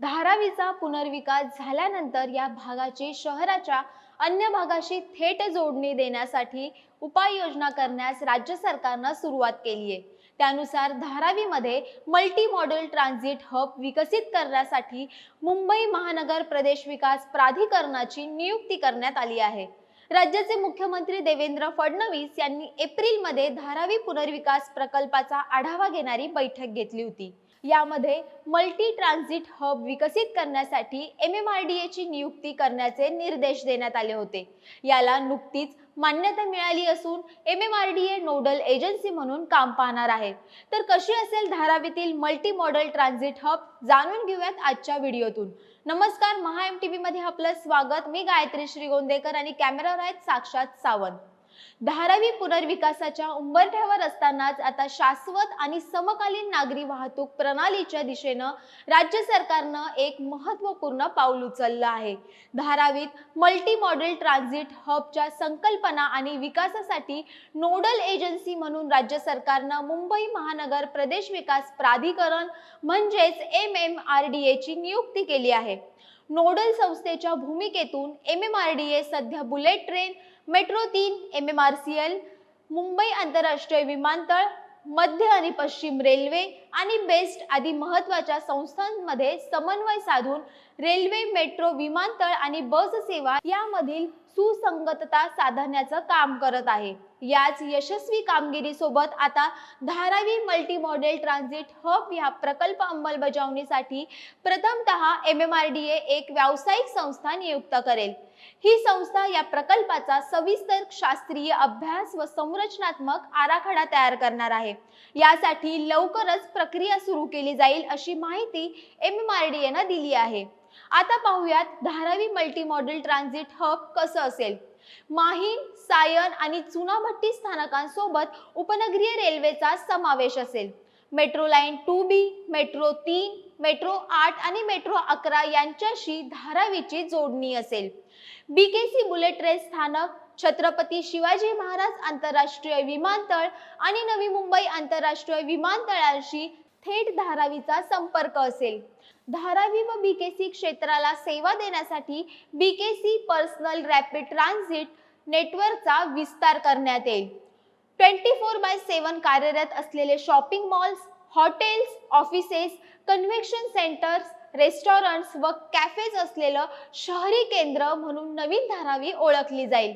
धारावीचा पुनर्विकास झाल्यानंतर या भागाची शहराच्या अन्य भागाशी थेट जोडणी देण्यासाठी उपाययोजना करण्यास राज्य सरकारनं सुरुवात केली आहे. त्यानुसार धारावीमध्ये मल्टी मॉडेल ट्रान्झिट हब विकसित करण्यासाठी मुंबई महानगर प्रदेश विकास प्राधिकरणाची नियुक्ती करण्यात आली आहे. राज्याचे मुख्यमंत्री देवेंद्र फडणवीस यांनी एप्रिलमध्ये धारावी पुनर्विकास प्रकल्पाचा आढावा घेणारी बैठक घेतली होती. यामध्ये मल्टी ट्रान्झिट हब विकसित करण्यासाठी एम एम आर डी एची नियुक्ती करण्याचे निर्देश देण्यात आले होते. याला नुकतीच मान्यता मिळाली असून M M R D A nodal agency म्हणून काम पाहणार आहे. तर कशी असेल धारावीतील मल्टी मॉडेल ट्रान्झिट हब जाणून घेऊयात आजच्या व्हिडिओतून. नमस्कार महा एम टी व्ही मध्ये आपलं स्वागत. मी गायत्री श्रीगोंदेकर आणि कॅमेरावर आहेत साक्षात सावंत. धारावी पुनर्विकासाच्या उंबरठ्यावर असतानाच आता शाश्वत आणि समकालीन नागरी वाहतूक प्रणालीच्या दिशेनं राज्य सरकारनं एक महत्त्वपूर्ण पाऊल उचललं आहे. धारावीत मल्टी मॉडेल ट्रान्झिट हबच्या संकल्पना आणि विकासासाठी नोडल एजन्सी म्हणून राज्य सरकारनं मुंबई महानगर प्रदेश विकास प्राधिकरण म्हणजेच एम एम आर डी एची नियुक्ती केली आहे. नोडल संस्थेच्या भूमिकेतून M M R D A सध्या बुलेट ट्रेन मेट्रो तीन M M R C L Mumbai आंतरराष्ट्रीय विमानतळ मध्य आणि पश्चिम रेल्वे आणि बेस्ट आदी महत्त्वाच्या संस्थांमध्ये समन्वय साधून रेल्वे मेट्रो विमानतळ आणि बस सेवा यामधील सुसंगतता साधण्याचं काम करत आहे. याच यशस्वी कामगिरीसोबत आता Dharavi multi model transit hub या प्रकल्प अंमलबजावणीसाठी प्रथमतः M M R D A एक व्यावसायिक संस्था नियुक्त करेल. ही संस्था या प्रकल्पाचा सविस्तर शास्त्रीय अभ्यास व संरचनात्मक आराखडा तयार करणार आहे. यासाठी लवकरच प्रक्रिया सुरू केली जाईल अशी माहिती एम एम आर डी एनं दिली आहे. आता पाहूयात Dharavi multi model transit hub कसं असेल. माहीम सायन आणि चुनाभट्टी स्थानकांसोबत उपनगरीय रेल्वेचा समावेश असेल. Metro line two B metro तीन मेट्रो आठ आणि मेट्रो अकरा यांच्याशी धारावीची जोडणी असेल. B K C bullet rail स्थानक छत्रपती शिवाजी महाराज आंतरराष्ट्रीय विमानतळ आणि नवी मुंबई आंतरराष्ट्रीय विमानतळाशी थेट धारावीचा संपर्क असेल. धारावी व बीकेसी क्षेत्राला सेवा देण्यासाठी बीकेसी पर्सनल रॅपिड ट्रान्झिट नेटवर्कचा विस्तार करण्यात येईल. ट्वेंटी फोर बाय सेवन कार्यरत असलेले shopping malls hotels offices convection centres restaurants व कॅफेज असलेलं शहरी केंद्र म्हणून नवीन धारावी ओळखली जाईल.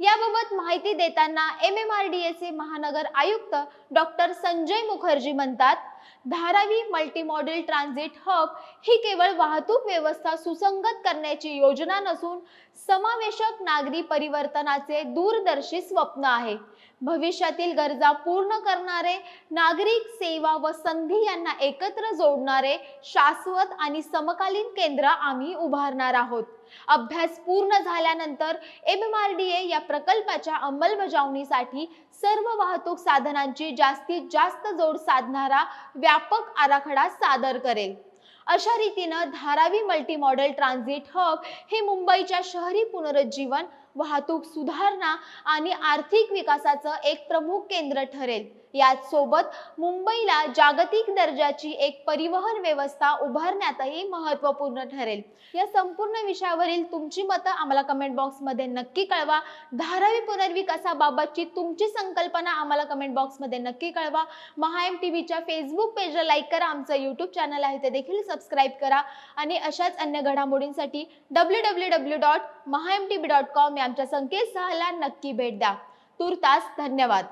याबाबत माहिती देताना एम एम आर डी एचे महानगर आयुक्त डॉक्टर संजय मुखर्जी म्हणतात Dharavi multi model transit hub ही केवळ वाहतूक व्यवस्था सुसंगत करण्याची योजना नसून समावेशक नागरी परिवर्तनाचे दूरदर्शी स्वप्न आहे. भविष्यातील गरजा पूर्ण करणारे नागरिक सेवा व संधी यांना एकत्र जोडणारे शाश्वत आणि समकालीन केंद्र आम्ही उभारणार आहोत. अभ्यास पूर्ण झाल्यानंतर M M R D A या प्रकल्पाच्या अंमलबजावणीसाठी सर्व वाहतूक साधनांची जास्तीत जास्त जोड साधणारा व्यापक आराखडा सादर करेल. अशा रीतीनं Dharavi multi model transit hub हे मुंबईच्या शहरी पुनरुज्जीवन वाहतूक सुधारणा आणि आर्थिक विकासाचं एक प्रमुख केंद्र ठरेल. याच सोबत मुंबईला जागतिक दर्जाची एक परिवहन व्यवस्था उभारण्यातही महत्त्वपूर्ण ठरेल. या संपूर्ण विषयावरील तुमची मतं आम्हाला कमेंट बॉक्समध्ये नक्की कळवा. धारावी पुनर्विकासाबाबतची तुमची संकल्पना आम्हाला कमेंट बॉक्समध्ये नक्की कळवा. महा एम टी व्हीच्या फेसबुक पेजला लाईक करा. आमचं यूट्यूब चॅनल आहे ते देखील सबस्क्राईब करा. आणि अशाच अन्य घडामोडींसाठी W W W dot Maha M T V dot com या आमच्या संकेतस्थळाला नक्की भेट द्या. तुर्तास धन्यवाद.